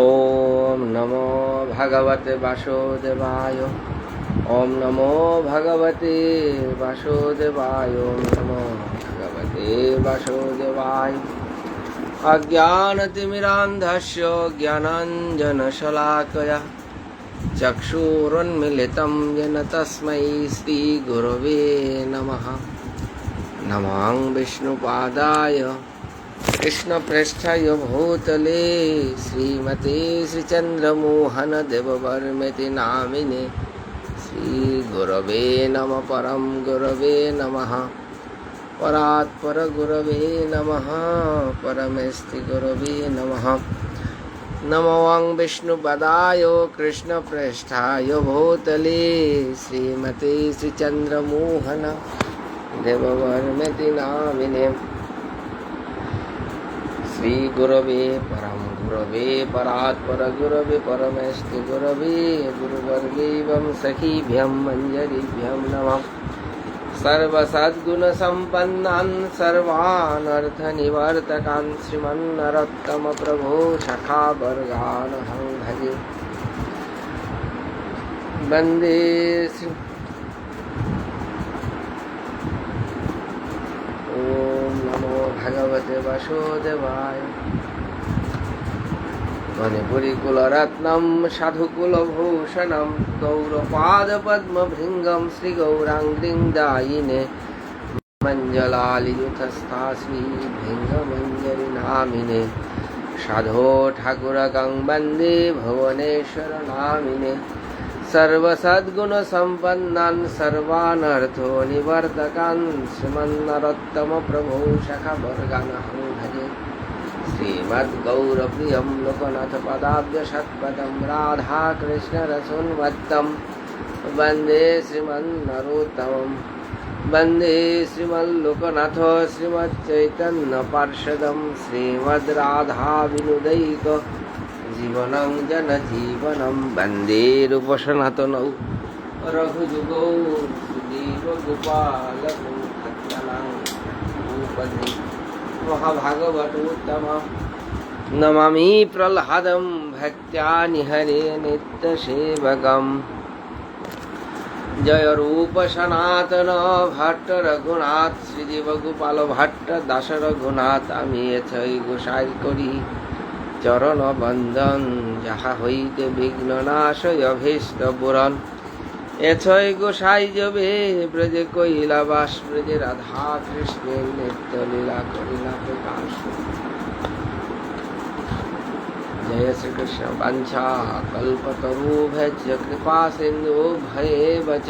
ॐ नमो भगवते वासुदेवाय ॐ नमो भगवते वासुदेवाय ॐ नमो भगवते वासुदेवाय अज्ञानतिमिरान्धस्य ज्ञानाञ्जनशलाकया चक्षुरुन्मिलितं येन तस्मै श्रीगुरवे नमः नमां विष्णुपादाय कृष्णप्रेष्ठाय भूतले श्रीमते श्रीचन्द्रमोहनदेववर्मिति नामिने श्रीगुरवे नमः परं गुरवे नमः। परात् परगुरवे नमः। परमेस्ति गुरवे नमः। नमो वां विष्णुपदाय कृष्णप्रेष्ठाय भूतले श्रीमते श्रीचन्द्रमोहन देववर्मिति नामिने परं गुरवे परात् परगुरवे परमेष्टि गुरवे गुरुवर्गेवं सखीभ्यं मञ्जरीभ्यं नमः। सर्वसद्गुणसम्पन्नान्, सर्वानर्थनिवर्तकान् श्रीमन्नरोत्तमप्रभो सखावर्गानहं भजे। वंदे श्री ভগবতে বাসুদেবায় মণিপুরীকুলরত্নম, সাধুকুলভূষণম, গৌরপাদপদ্মভৃঙ্গম, শ্রীগৌরাঙ্গিং দায়িনে। মঞ্জলালিযুতস্থাশ্রী ভৃঙ্গমঞ্জরি নামিনে সাধো ঠাকুরগং বন্দে ভুবনেশ্বর নামিনে सर्वसद्गुणसम्पन्नान् सर्वानर्थो निवर्तकान् श्रीमन्नरोत्तमप्रभो शखवर्गानहं भजे श्रीमद्गौरप्रियं लोकनाथपदाब्जषट्पदं राधाकृष्णरसोन्मत्तं वंदे श्रीमन्नरोत्तमं वंदे श्रीमल्लोकनाथ श्रीमच्चैतन्यपार्षदं श्रीमद्राधाविनुदैक জীবনং জনজীবনম বন্দে রূপসনাতনৌ রঘুযুগৌ সুদীব গোপাল মহাভাগবতোত্তম। নমামি প্রহ্লাদম ভক্ত্যা নিহরে নিত্যসেবকম। জয় রূপ সনাতন ভট্ট রঘুনাথ শ্রীজীব গোপাল ভট্ট, দাস রঘুনাথ, আমি এছই গোসাই করি। চরণ বন্দন যাহা হইতে বিঘ্ন নাশয় অভীষ্ট পুরন এছয় গোসাই যবে ব্রজে কৈলাবাস ব্রজে রাধা কৃষ্ণের নিত্য লীলা করিলা প্রকাশ। জয় শ্রীকৃষ্ণ বাঞ্ছা কল্পতরুভ্য কৃপা সিন্ধু ভয়ে বচ।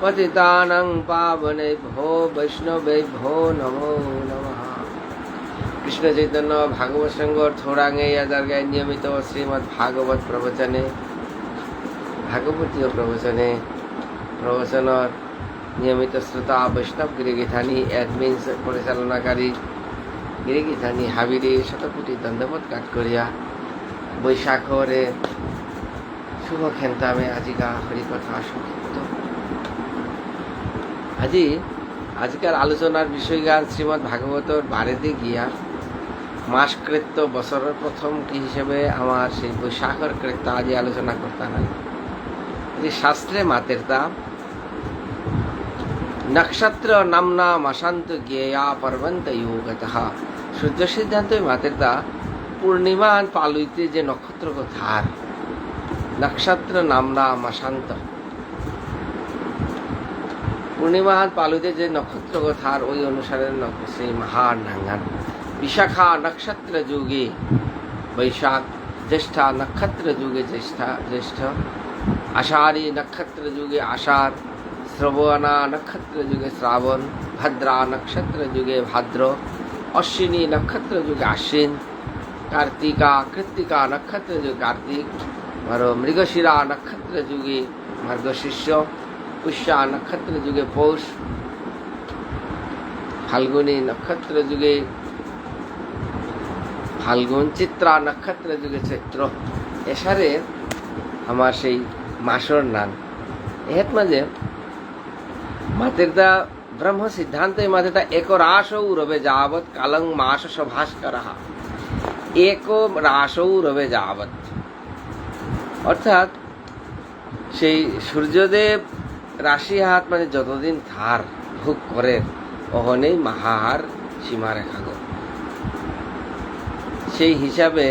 পতিতানং পাবনে ভো বৈষ্ণবে ভো নমো নমঃ। কৃষ্ণ চৈতন্য ভাগবত সংঘ থোড়াঙ্গে ইয়াদারগায় নিয়মিত শ্রীমৎ ভাগবত প্রবচনে, ভাগবতীয় প্রবচনে প্রবচনৰ নিয়মিত শ্ৰোতা বৈষ্ণৱ গিৰিগীথানী এডমিন পৰিচালনাকাৰী গিৰিগীথানী হাবিৰি শতকোটি দণ্ডবোধ কাঠকৰীয়া বৈশাখৰে শুভ খেন্তামে আজিকা হৰিকথা সংক্ষিপ্ত। আজি, আজিকার আলোচনার বিষয়গান শ্রীমৎ ভাগবতর বারেতে গিয়া মাস কৃত্য বছরের প্রথম কি হিসেবে আমার সেই বৈশাখর কৃত্য আজি আলোচনা করতে নাই যে শাস্ত্রে মাতের তা নক্ষত্র নামনা মাসান্ত জ্ঞেয়া পর্বন্ত যোগত সূর্য সিদ্ধান্ত মাতের তা পূর্ণিমা পালুইতে যে নক্ষত্র কথার নক্ষত্র নামনা মাসান্ত পূর্ণিমাহান পালুতে যে নক্ষত্র কথার ওই অনুসারে সেই মহান নাঙ্গান। বিশাখা নক্ষত্র যুগে বৈশাখ জ্যেষ্ঠা নক্ষত্র যুগে জ্যেষ্ঠা জ্যেষ্ঠ আষাঢ়ী নক্ষত্র যুগে আষাঢ় শ্রবণা নক্ষত্র যুগে শ্রাবণ ভদ্রা নক্ষত্র যুগে ভাদ্র অশ্বিনী নক্ষত্র যুগে আশ্বিন কার্তিকা কৃত্তিকা নক্ষত্র যুগে কার্তিক আর মৃগশিরা নক্ষত্র যুগে মার্গশিষ্য পুষ্যা নক্ষত্র যুগে পৌষ ফাল্গুনী নক্ষত্র যুগে ফাল্গুন চিত্রা নক্ষত্র যুগে চৈত্র এসারে আমার সেই মাসর নান এহেত মাঝে মাতেরদা ব্রহ্ম সিদ্ধান্তে মাতেরদা এক রাস রবে যাবৎ কালং মাস সভাস্কর। এক রাসৌ রবে যাবৎ। অর্থাৎ সেই সূর্যদেব রাশি হাত মানে যতদিন ধার ভোগ করেন, অহনেই মাহাহার সীমারেখা গো। সেই হিসাবে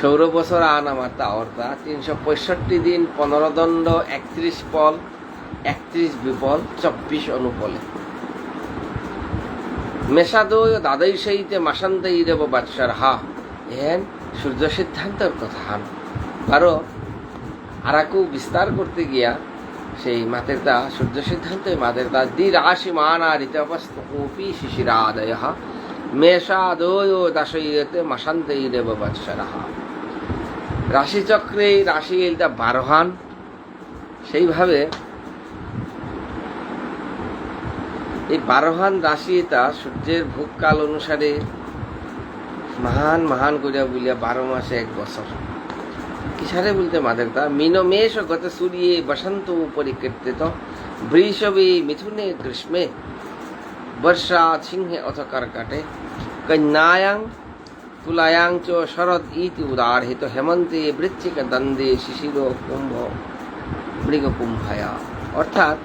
সৌর বছর আন আমার তা অর্থা তিনশো পঁয়ষট্টি দিন পনেরো দণ্ড, একত্রিশ পল, একত্রিশ বিপল, চব্বিশ অনুপলে। মেষাদয় দাদাই সহিতে মাসান্তই দেব বাদশার হা। এন সূর্য সিদ্ধান্তের কথা হান। আরও আরাকু বিস্তার করতে গিয়া সেই মাতের দা, সূর্য সিদ্ধান্তে মাতেরতা দি রাশি মানা ঋতপস্তপি শিশিরাদয় মেষাদয় মাসান্তই দেব বাদশার হা রাশিচক্রে রাশি এটা বারোহান সেইভাবে এই বারোহান রাশি এটা সূর্যের ভোগকাল অনুসারে মহান মহান করিয়া বলিয়া বারো মাসে এক বছর কিসারে বলতে মাদের তা মিন মেষ গত সূর্যে বসন্ত পরিকীর্তিত বৃষবে মিথুনে গ্রীষ্মে বর্ষা সিংহে অথ কর্কটে কন্যায়াং তুলায়াং চ শরদ ইতি উদারহিত হেমন্তে বৃশ্চিক দন্দে শিশির কুম্ভ মৃগ কুম্ভায়া অর্থাৎ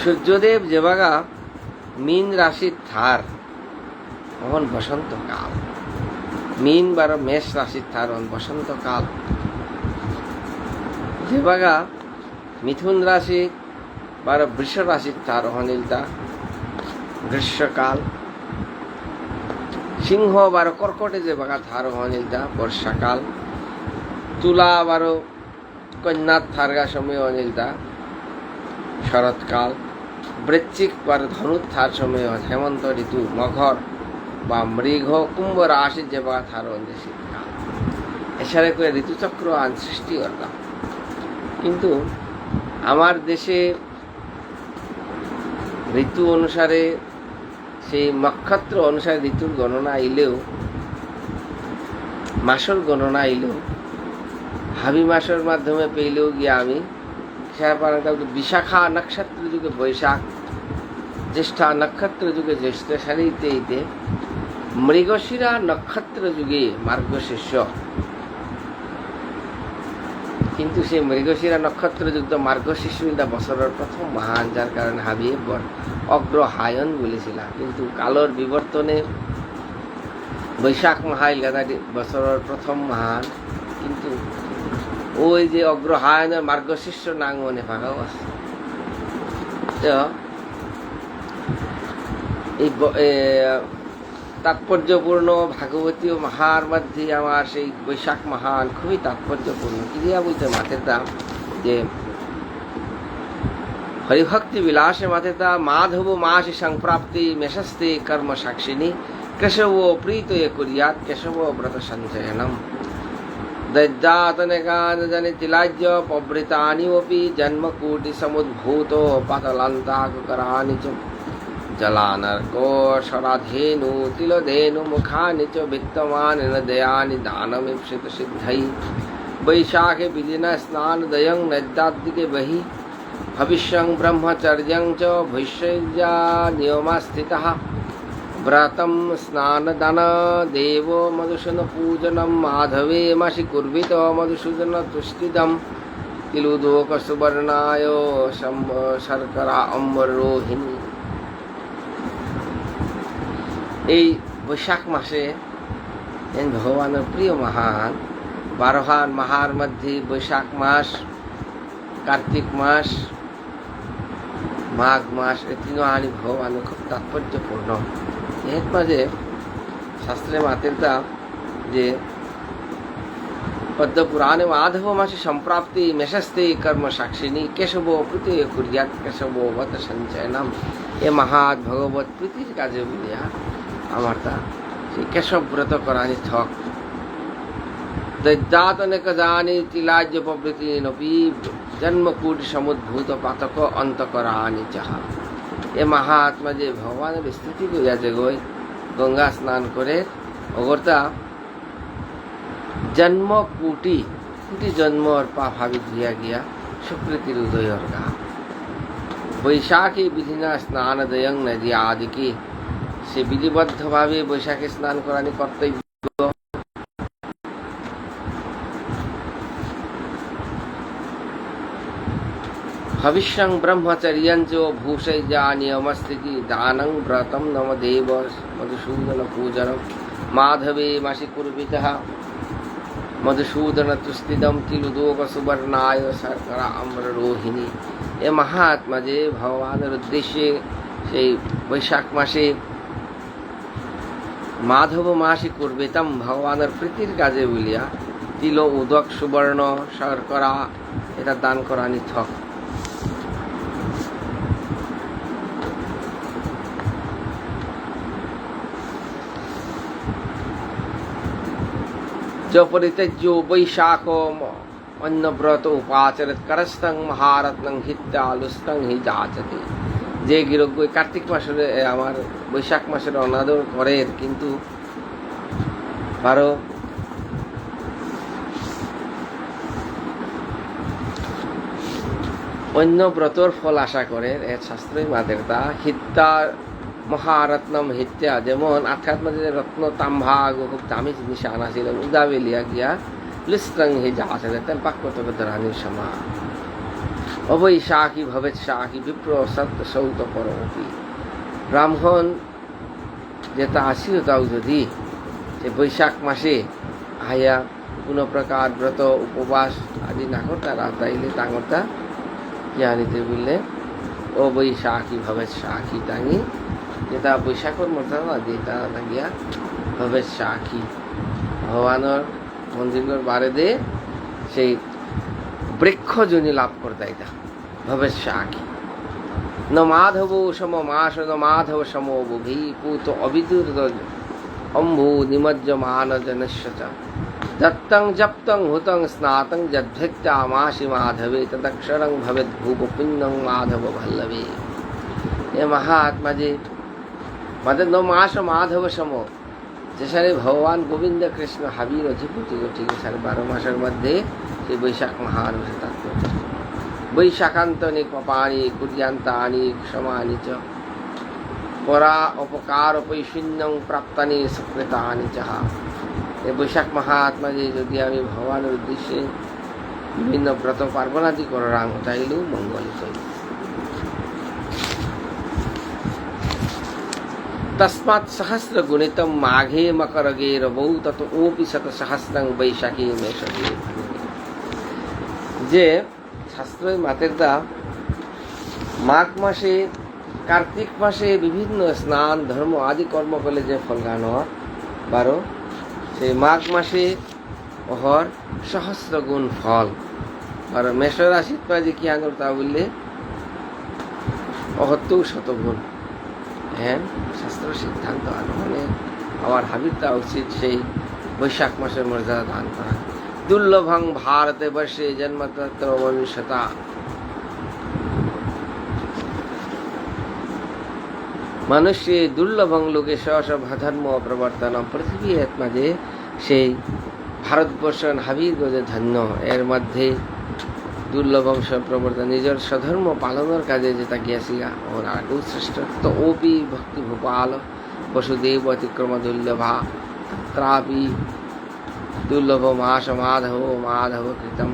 সূর্যদেব যেবাগা মীন রাশির থার তখন বসন্তকাল মীন বার মেষ রাশির থার তখন বসন্তকাল যেবাগা মিথুন রাশি বার বৃষ রাশির থার অনিলতা গ্রীষ্মকাল সিংহ বারো, কর্কটে যে বাগা থার অনিলতা বর্ষাকাল তুলা বারো কন্যার থারগা সময় অনিলতা শরৎকাল বৃশ্চিক বার ধনুত্থার সময় হেমন্ত ঋতু, মঘর বা মৃগ কুম্ভ রাশি যে বা থার শীতকাল। এছাড়া করে ঋতুচক্র আন সৃষ্টি করলাম কিন্তু আমার দেশে ঋতু অনুসারে সেই নক্ষত্র অনুসারে ঋতুর গণনা আইলেও, মাসর গণনা আইলেও, হাবি মাসের মাধ্যমে পেলেও গিয়ে আমি বিশাখা নক্ষত্র যুগে বৈশাখ, জ্যেষ্ঠা নক্ষত্র যুগে জ্যেষ্ঠ, সারিতে মৃগশিরা নক্ষত্র যুগে মার্গশিষ্য। কিন্তু সেই মৃগশিরা নক্ষত্র যুক্ত মার্গশিষ্য এটা বছরের প্রথম মহান যার কারণে হাবিয়ে অগ্রহায়ন বলেছিলাম কিন্তু কালোর বিবর্তনে বৈশাখ মাহাইল গাদাটি বছরের প্রথম মহান। কিন্তু ওই যে অগ্রহায়নের মার্গশিষ্য নাং মনে ফাঁকাও আছে। তো এই এ, তাৎপর্যপূর্ণ ভাগবতীয় মাহার মধ্যে আমার সেই বৈশাখ মহান খুবই তাৎপর্যপূর্ণ। ক্রিয়া বলতে মাথের দাম যে হরিভক্তি বিলাসে মাথেতা মাধব মাসি সংপ্রাপ্তি মেষস্তে কর্ম সাক্ষিণী কেশব প্রীত কুরিয়াত কেশব ব্রত সঞ্চয়নম দজ্জাতনকানি তিলাজ্য পবৃতানিপি জন্মকূটিসমুদ্ভূত পাতলান্তাকরানি চ জলানর্কো সরাধেনু जलानर्कोशराधेनु तिलधेनु मुखानि च वित्तमानिन दयानि दानमीप्सितसिद्धै वैशाखे विलिनस्नानदयं नद्याद्दिके बहि भविष्यं ब्रह्मचर्यं च भविष्यया नियमस्थितः व्रतं स्नानदनदेव मधुसूदनपूजनं माधवेमसि कुर्वित मधुसूदनतुष्टिदम् तिलुदोकसुवर्णाय शर्करा अम्बरोहिणी এই বৈশাখ মাসে ভগবানের প্রিয় মহান, বারোহান মাহার মধ্যে বৈশাখ মাস, কার্তিক মাস, মাঘ মাস, এই তিন আনি ভগবানের খুব তাৎপর্যপূর্ণ। এর মাঝে শাস্ত্রে মাতেরটা যে পদ্মপুরাণে মাধব মাসে সম্প্রাপ্তি মেষস্তে কর্ম সাক্ষিণী কেশব প্রীতি কুর্যাত কেশব বত সঞ্চয়নম। এ মহাৎ ভগবত প্রীতির কাজে বলিয়া ব্রত করানি থক। দৈদাতনেক জানি তিলাজ্য প্রভৃতি নপি জন্মকূট সমুদ্ভূত পাতক অন্ত করানি যাহা। এ মহাত্মা যে ভগবানের স্থিতি করিয়াছে গই, গঙ্গা স্নান করে, অগরতা জন্ম কুটি কুটি জন্মর পা ভাবি ধুইয়া গিয়া সুকৃতির উদয়র গা বৈশাখী বিধিনা স্নানদয়ং নদী আদিকে সে বিধিবদ্ধভাবে বৈশাখে স্নান করানি কর্তব্য। ভবিষ্যং ব্রহ্মচর্যঞ্চ ভূষৈ যা নিয়মস্থিতি দানং ব্রতম নম দেব মধুসূদন পূজন মাধবে মাসি কুর্বিত মধুসূদন তুষ্টিদম তিলুদোক সুবর্ণায় শর্করা অম্ররোহিণী এ মহাত্মা যে ভগবানের উদ্দেশ্যে সেই বৈশাখ মাসে মাধব মাসি করবিতাম ভগবানের প্রীতির কাজে বলিয়া তিল উদক সুবর্ণ শর্করা এটা দান করা নিথক। যপরিত্যজ্য বৈশাখ অন্নব্রত উপাচরিত করস্তং মহারত্নং হিত্যালুস্তং হি যাচতে। যে গিরজ্ঞ কার্তিক মাসের আমার বৈশাখ মাসের অনাদর করে, কিন্তু বারো অন্য ব্রতর ফল আশা করে এর শাস্ত্রই মা দেবতা হিত্যা মহারত্নম হিত্যা, যেমন আখ্যাত মাঝে রত্ন তাম্ভা খুব দামি জিনিস আনা ছিল উদাবেলিয়া গিয়া লিস্টং হে যা আছে ধরানির সমা অবৈ শাকি ভবেত শাকি বিপ্র সত্য সৌত পরমপি। ব্রাহ্মণ যেটা আসিল তাও যদি যে বৈশাখ মাসে আয়া কোনো প্রকার ব্রত, উপবাস আদি না করতা তাইলে তাঙ্গতা জানিতে বললে ও বৈশাখী ভবেত শাখী তাঙ্গি যেটা বৈশাখর মধ্যে যেটা লাগিয়া ভবেত শাখী ভগবানের মন্দিরের বারে দে, সেই বৃক্ষজনী লাভ করতে এটা ভবেত শাখী ন মাধব সম মাস ন মাধব সম বুভি পুত অবিদুর অম্ভু নিমজ্জমান জনস্য দত্তং, জপ্তং, হুতং, স্নাতং, যদ্ভক্তা মাসি মাধবে, তদক্ষরং ভবেদ ভূপ পুণ্যং মাধব ভল্লবে এ মহাত্মা যে মাদের ন মাস, মাধব সম। যে সারে ভগবান গোবিন্দ কৃষ্ণ হাবির অধিপতি ঠিক সাড়ে বারো মাসের মধ্যে সেই বৈশাখ মহানুষে থাকতো বৈশাখান্তনি কপানি কুর্যান্তানি ক্ষমানি চ পরা অপকার পৈশূন্যং প্রাপ্তানি সক্রেতানি চাহা এই বৈশাখ মহাত্মা যে যদি আমি ভগবানের উদ্দেশ্যে বিভিন্ন ব্রত পার্বণাদি করাং তাইলেও মঙ্গলিত তস্মাৎ সহস্র গুণিতম মাঘে মকরগে রবৌ তত ওপি শত সহস্রং বৈশাখী মেষকে যে শাস্ত্রের মাতের দা মাঘ মাসে, কার্তিক মাসে বিভিন্ন স্নান, ধর্ম আদি কর্ম করলে যে ফল গান হয় বারো। সেই মাঘ মাসে অহর সহস্র গুণ ফল। আর মেষ রাশির যে কি আঙুল তা বললে? অহত্তর শতগুণ। হ্যাঁ শাস্ত্র সিদ্ধান্ত আনহনে আমার হাবিরটা উচিত সেই বৈশাখ মাসের মর্যাদা দান করা। বর্ষে জন্মতত্র বংশতা মনুষ্যে দুর্লভং লোকে সাধর্ম প্রবর্তন। পৃথিবী মাঝে, সেই ভারতবর্ষ হাবির গজে ধন্য, এর মধ্যে দুর্লভং প্রবর্তন নিজের স্বধর্ম পালনের কাজে যেটা গিয়াছিলা ওর আগু শ্রেষ্ঠ তো ওপি ভক্তি ভোপাল, বসুদেব অতিক্রম দুর্লভা তত্রাপি দুর্লভ মাস মাধব মাধব কৃতম।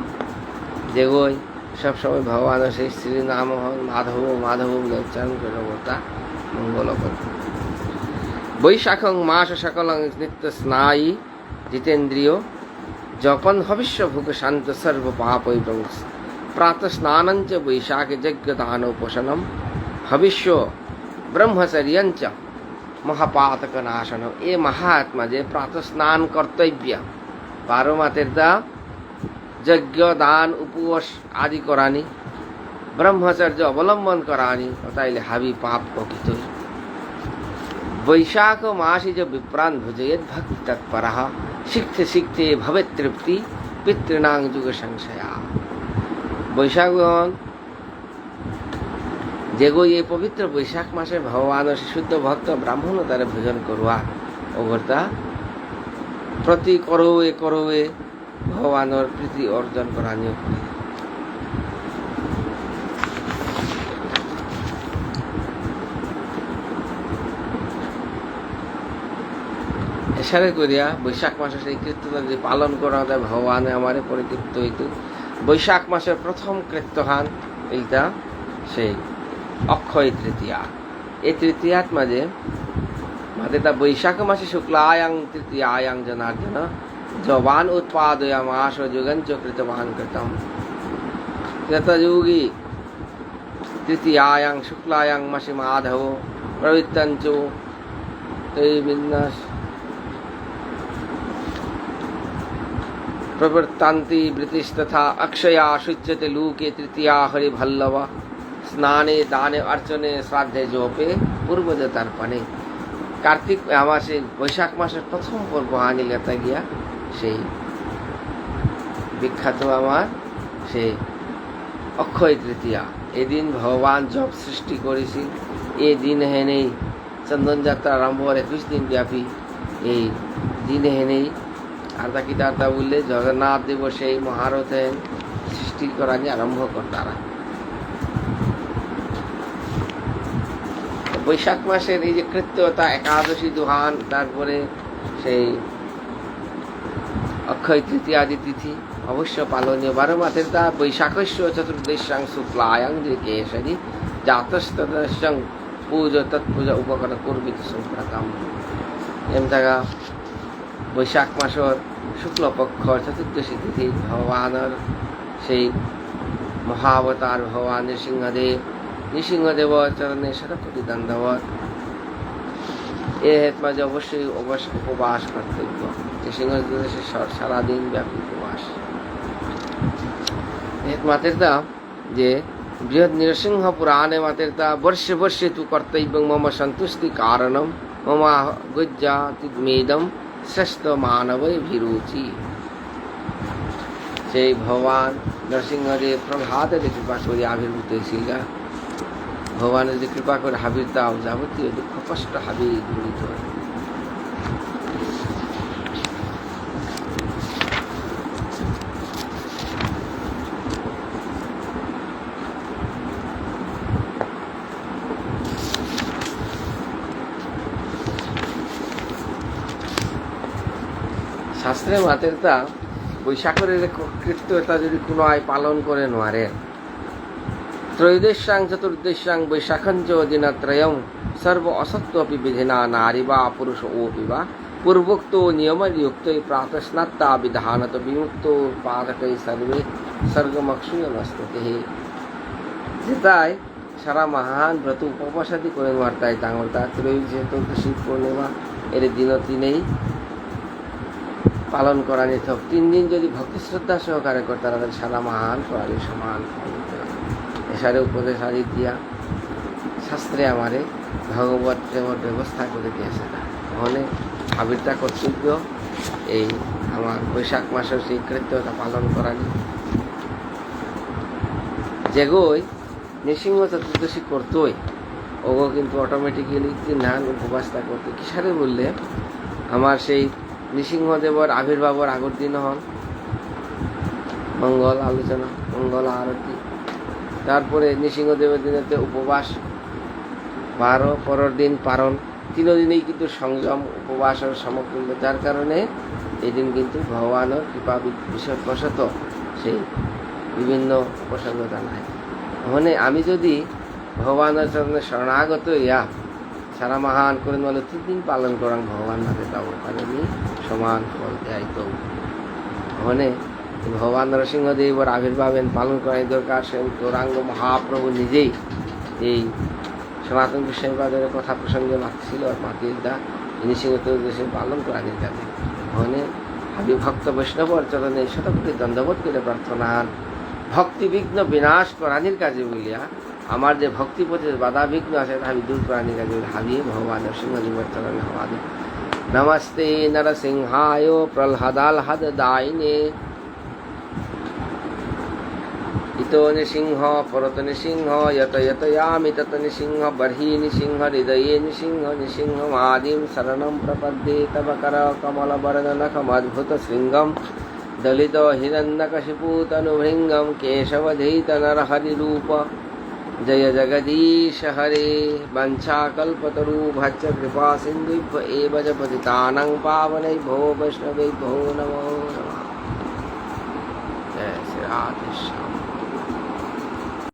যেগোয় সবসময় ভগবান সেই শ্রী নাম মাধব মাধব বলে উচ্চারণ করে বলতা মঙ্গলকর বৈশাখং মাস সকলং নিত্য স্নায়ী জিতেন্দ্রিয় যখন ভবিষ্য ভুগ শান্ত সর্ব পাপ প্রাত স্নানঞ্চ বৈশাখ যজ্ঞ দানোপোষণম ভবিষ্য ব্রহ্মচর্যঞ্চ মহাপাতক নাশন। এ মহাত্মা যে প্রাত স্নান কর্তব্য। বারো মাতের দা, যজ্ঞ, দান, উপবাস আদি করানি, ব্রহ্মচর্য অবলম্বন করানি, তাইলে হাবি পাপ প্রকৃত। বৈশাখ মাসে যে বিপ্রাণ ভুজয়েত ভক্তি তৎপর শিখতে শিখতে ভবে তৃপ্তি, পিতৃণাং যুগ সংশয়া। বৈশাখগণ যেগো এই পবিত্র বৈশাখ মাসে ভগবান শুদ্ধ ভক্ত ব্রাহ্মণ তারা ভোজন করুয়া, অগরতা করবে ভগবানের প্রীতি অর্জন করা নিয়োগ করে কিসারে করিয়া বৈশাখ মাসে সেই কীর্তন যদি পালন করা যায় ভগবানে আমারে পরিতৃপ্ত হইত বৈশাখ মাসের প্রথম কৃত্যহান এইটা সেই অক্ষয় তৃতীয়া। এই তৃতীয়াত মাঝে মাঝে তা বৈশাখ মাসে শুক্লায়াং তৃতীয়ায়াং জনার্দন জবান উৎপাদয়ামাস যুগঞ্চ কৃতবান কৃতম ত্রেতযোগী তৃতীয়ায়াং শুক্লায়াং মাসে মাধব প্রবৃত্তঞ্চ त्रैविन्नस प्रवृत्तान्ति वृत्तिस्तथा अक्षया शुच्यते लूके तृतीया हरिभल्लव স্নানে দানে অর্চনে শ্রাদ্ধে জপে পূর্বজ তর্পণে কার্তিক মাসে বৈশাখ মাসের প্রথম পর্ব আনিলেতা গিয়া, সেই বিখ্যাত আমার সেই অক্ষয় তৃতীয়া। এদিন ভগবান জপ সৃষ্টি করেছি এ দিন হেনেই চন্দন আরম্ভ হওয়ার একুশ দিন ব্যাপী এই দিন হেনেই আর্দা কি দার্দা বললে জগন্নাথ দেব সেই মহারথে সৃষ্টি করা আরম্ভ করতারা বৈশাখ মাসের এই যে কৃত্যতা, একাদশী দুহান, তারপরে সেই অক্ষয় তৃতীয়াদি তিথি, অবশ্য পালনীয় বারো মাসের তা বৈশাখস্য চতুর্দশাং শুক্লায়াং কেশরী জাতস্তদশং পূজা তৎপূজা উপকরণ করবি তো সম্প্রকাম এম জায়গা বৈশাখ মাসর শুক্লপক্ষ চতুর্দশী তিথি, ভগবানের সেই মহাবতার ভগবান নৃসিংহদেব নৃসিংহদেব চরণে শতকোটি দণ্ডবত এ হেত মাঝে অবশ্যই অবশ্য উপবাস কর্তব্য নৃসিংহদেব সারাদিন ব্যাপী উপবাস। হেত মাতের দাম যে বৃহৎ নৃসিংহ পুরাণে মাতেরতা বর্ষে বর্ষে তু কর্তব্য মম সন্তুষ্টি কারণম, মম গুজ্জাতিমেদম শ্রেষ্ঠ মানবই ভিরুচি। সেই ভগবান নরসিংহদেব প্রভাতে কৃপা করে আবির্ভূত হয়েছিল ভগবানের যে কৃপা করে হাবির দাও, যাবতীয় দুঃখ, কষ্ট হাবি দূরিত শাস্ত্রের মাতের তা বৈশাখের কৃত্যতা যদি কোনো আয় পালন করে নোয়ারে ত্রয়োদশাং চতুর্দশাং বৈশাখঞ্চ দিনত্রয়ম সর্ব অসত্ত্বপি বিধিনা নারী বা পুরুষ ওপি বা পূর্বোক্ত নিয়মযুক্ত প্রাতস্নাত্তা বিধানত বিমুক্ত পাদকই সর্বে স্বর্গমক্ষুয়নস্ততে যেটাই সারা মহান ব্রত উপবাসাদি করে মারতায় তাঙ্গলতা ত্রয়োদশী চতুর্দশী পূর্ণিমা এর দিন তিনেই পালন করা যেত তিন দিন যদি ভক্তি শ্রদ্ধা সহকারে করতে তাদের সারা মহান করালে সমান এসারে উপদেশ আদি দিয়া শাস্ত্রে আমারে ভগবত প্রেমর ব্যবস্থা করে দিয়েছে তাহলে আবিরটা কর্তব্য এই আমার বৈশাখ মাসের সেই কৃত্যতা পালন করা যেগোই নৃসিংহ চতুর্দশী করতোই ওগো কিন্তু অটোমেটিক্যালি তিন ধান উপবাসটা করতো কিসারে বললে আমার সেই নৃসিংহদেবর আবির্ভাবর আগের দিন হন মঙ্গল আলোচনা মঙ্গল আরতি তারপরে নৃসিংহদেবের দিনেতে উপবাস, বারো, পরের দিন পারণ। তিন দিনেই কিন্তু সংযম উপবাসের সমতুল্য। যার কারণে এই দিন কিন্তু ভগবানের কৃপা বিশ্ববশত সেই বিভিন্ন প্রসঙ্গতা নাই। মানে আমি যদি ভগবানের চরণে শরণাগত ইয়া সারা মহান করে বলে তিন দিন পালন করান ভগবান নাথে তাও ওখানে সমান ফল দেয় তো। মানে ভগবান নরসিংহদেব আবির্ভাবেন পালন করাই দরকার। সে গৌরাঙ্গ মহাপ্রভু নিজেই এই সনাতন বিশ্ববাদের কথা প্রসঙ্গে মাতছিল আর মাতিদা ইনি সিংহ দেশে পালন করা যাবে মানে হাবি ভক্ত বৈষ্ণবর চরণে শতকোটি দণ্ডবোধ করে প্রার্থনা ভক্তিবিঘ্ন বিনাশ করানির কাজে বলিয়া আমার যে ভক্তি প্রতি বাধা বিঘ্ন আছে আমি দূর করানির কাজে হাবি ভগবান সিংহদেবর চরণে হওয়াদে নমস্তে নরসিংহায় প্রহ্লাদালহদ দায়িনে चित्तो नृसिंह फरत नृसिंह यत यतयामि तत नृसिंह बर्हि नृसिंह हृदये नृसिंह नृसिंहमादिं शरणं प्रपद्ये तव कर कमलवरदनखमद्भुतशृङ्गं दलित हिरण्यकशिपूतनुभृङ्गं केशवधीतनरहरिरूप। जय जगदीश हरे वञ्छाकल्पतरूभश्च कृपासिन्धुभ्य एव च भो पावनैभो वैष्णवैभो नमो नमः। जय श्री राधेश्याम।